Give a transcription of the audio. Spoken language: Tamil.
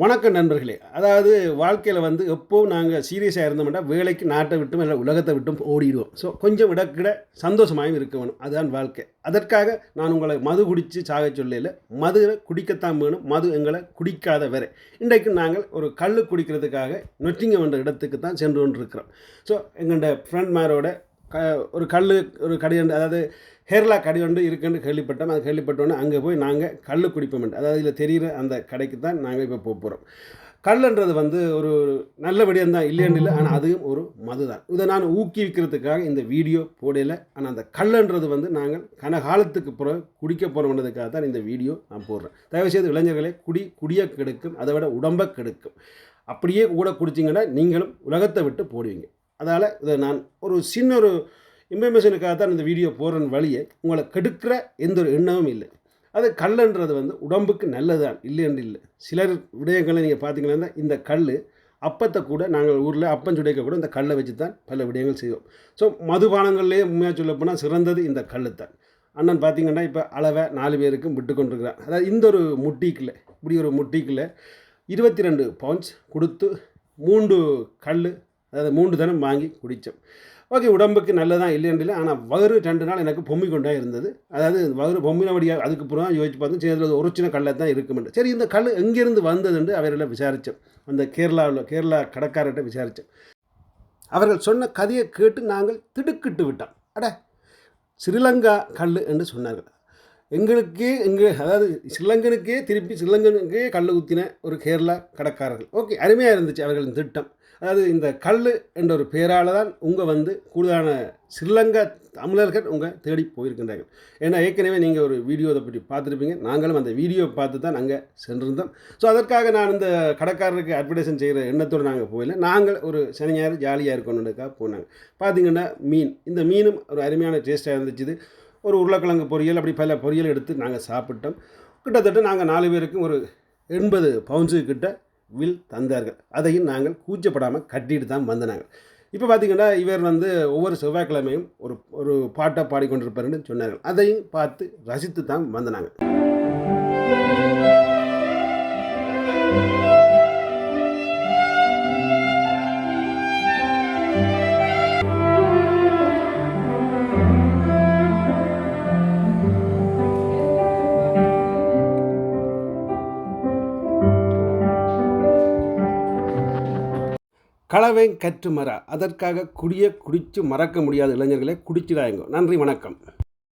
வணக்கம் நண்பர்களே அதாவது வாழ்க்கையில் வந்து எப்போவும் நாங்கள் சீரியஸாக இருந்தோம்னா வேலைக்கு நாட்டை விட்டும் இல்லை உலகத்தை விட்டும் ஓடிடுவோம். ஸோ கொஞ்சம் விடக்கிட சந்தோஷமாகவும் இருக்க வேணும். அதுதான் வாழ்க்கை. அதற்காக நான் உங்களை மது குடித்து சாக சொல்லல. மது குடிக்கத்தான் வேணும். மது எங்களை குடிக்காத வரை இன்றைக்கு நாங்கள் ஒரு கல் குடிக்கிறதுக்காக நொட்டிங்கம் என்ற இடத்துக்கு தான் சென்று கொண்டிருக்கிறோம். ஸோ எங்கள்ட ஃப்ரெண்ட்மாரோட க ஒரு கல் ஒரு கடி அதாவது ஹேர்லா கடை ஒன்று இருக்குன்னு கேள்விப்பட்டோம். அது கேள்விப்பட்டோன்னே அங்கே போய் நாங்கள் கல் குடிப்போம் அதாவது இதில் தெரிகிற அந்த கடைக்கு தான் நாங்கள் இப்போ போக போகிறோம். கல்லுன்றது வந்து ஒரு நல்ல விடயம் தான் இல்லைன்னு இல்லை. ஆனால் அதுவும் ஒரு மது தான் இதை நான் ஊக்குவிக்கிறதுக்காக இந்த வீடியோ போடலை. ஆனால் அந்த கல்லுன்றது வந்து நாங்கள் கனகாலத்துக்கு பிறகு குடிக்க போகிறோம்ன்றதுக்காக தான் இந்த வீடியோ நான் போடுறேன். தயவுசெய்து இளைஞர்களே குடி குடிய கெடுக்கும் அதை விட உடம்பை கெடுக்கும். அப்படியே கூட குடிச்சிங்கன்னா நீங்களும் உலகத்தை விட்டு போடுவீங்க. அதால் இதை நான் ஒரு சின்ன ஒரு இன்ஃபர்மேஷனுக்காக தான் இந்த வீடியோ போடுற வழியை உங்களை கெடுக்கிற எந்த ஒரு எண்ணமும் இல்லை. அது கல்லுன்றது வந்து உடம்புக்கு நல்லதுதான் இல்லைன்னு இல்லை. சிலர் விடயங்களை நீங்கள் பார்த்தீங்கன்னா இந்த கல் அப்பத்தை கூட நாங்கள் ஊரில் அப்பம் சுடைக்க கூட இந்த கல்லை வச்சு தான் பல விடயங்கள் செய்வோம். ஸோ மதுபானங்கள்லேயே உண்மையாக சொல்ல போனால் சிறந்தது இந்த கல் தான் அண்ணன் பார்த்தீங்கன்னா இப்போ அளவை நாலு பேருக்கும் விட்டு கொண்டிருக்கிறான். அதாவது இந்த ஒரு முட்டிக்கில் இப்படி ஒரு முட்டிக்கில் இருபத்தி ரெண்டு பவுன்ஸ் கொடுத்து மூன்று கல் அதாவது மூன்று தினம் வாங்கி குடித்தோம். ஓகே உடம்புக்கு நல்லதான் இல்லைன்னு இல்லை ஆனால் வயிறு ரெண்டு நாள் எனக்கு பொம்மி கொண்டே இருந்தது. அதாவது வயிறு பொம்மினபடியாக அதுக்கு அப்புறம் யோசிச்சு பார்த்தோம் சரி அதில் ஒரு சின்ன கல்லை தான் இருக்குமென்று. சரி இந்த கல் எங்கேருந்து வந்ததுன்னு அவர்களை விசாரித்தோம். அந்த கேரளாவில் கேரளா கடற்காரர்கிட்ட விசாரித்தோம். அவர்கள் சொன்ன கதையை கேட்டு நாங்கள் திடுக்கிட்டு விட்டோம். அட ஸ்ரீலங்கா கல் என்று சொன்னார்கள். எங்களுக்கே எங்கள் அதாவது ஸ்ரீலங்கனுக்கே திருப்பி ஸ்ரீலங்கனுக்கே கல் ஊற்றின ஒரு கேரளா கடற்காரர்கள். ஓகே அருமையாக இருந்துச்சு அவர்களின் திட்டம். அதாவது இந்த கல் என்ற ஒரு பெயரால் தான் உங்கள் வந்து கூடுதலான ஸ்ரீலங்கா தமிழர்கள் உங்கள் தேடி போயிருக்கின்றார்கள். ஏன்னா ஏற்கனவே நீங்கள் ஒரு வீடியோவை பற்றி பார்த்துருப்பீங்க. நாங்களும் அந்த வீடியோ பார்த்து தான் நாங்கள் சென்றிருந்தோம். ஸோ அதற்காக நான் இந்த கடைக்காரருக்கு அட்வர்டைஸன் செய்கிற எண்ணத்தோடு நாங்கள் போயில நாங்கள் ஒரு சனி ஞாயிறு ஜாலியாக இருக்கணுன்றதுக்காக போனாங்க. பார்த்தீங்கன்னா மீன். இந்த மீனும் ஒரு அருமையான டேஸ்ட்டாக இருந்துச்சு. ஒரு உருளைக்கிழங்கு பொரியல் அப்படி பல பொரியல் எடுத்து நாங்கள் சாப்பிட்டோம். கிட்டத்தட்ட நாங்கள் நாலு பேருக்கும் ஒரு எண்பது பவுன்ஸு கிட்ட வில் தந்தார்கள். அதையும் நாங்கள் கூச்சப்படாமல் கட்டிட்டு தான் வந்தனாங்க. இப்போ பார்த்திங்கன்னா இவர் வந்து ஒவ்வொரு செவ்வாய்க்கிழமையும் ஒரு ஒரு பாட்டை பாடிக்கொண்டிருப்பாருன்னு சொன்னார்கள். அதையும் பார்த்து ரசித்து தான் வந்தனாங்க. களவேன் கற்று மர அதற்காக குடிய குடித்து மறக்க முடியாத இளைஞர்களை குடிச்சிடாயங்கோ. நன்றி வணக்கம்.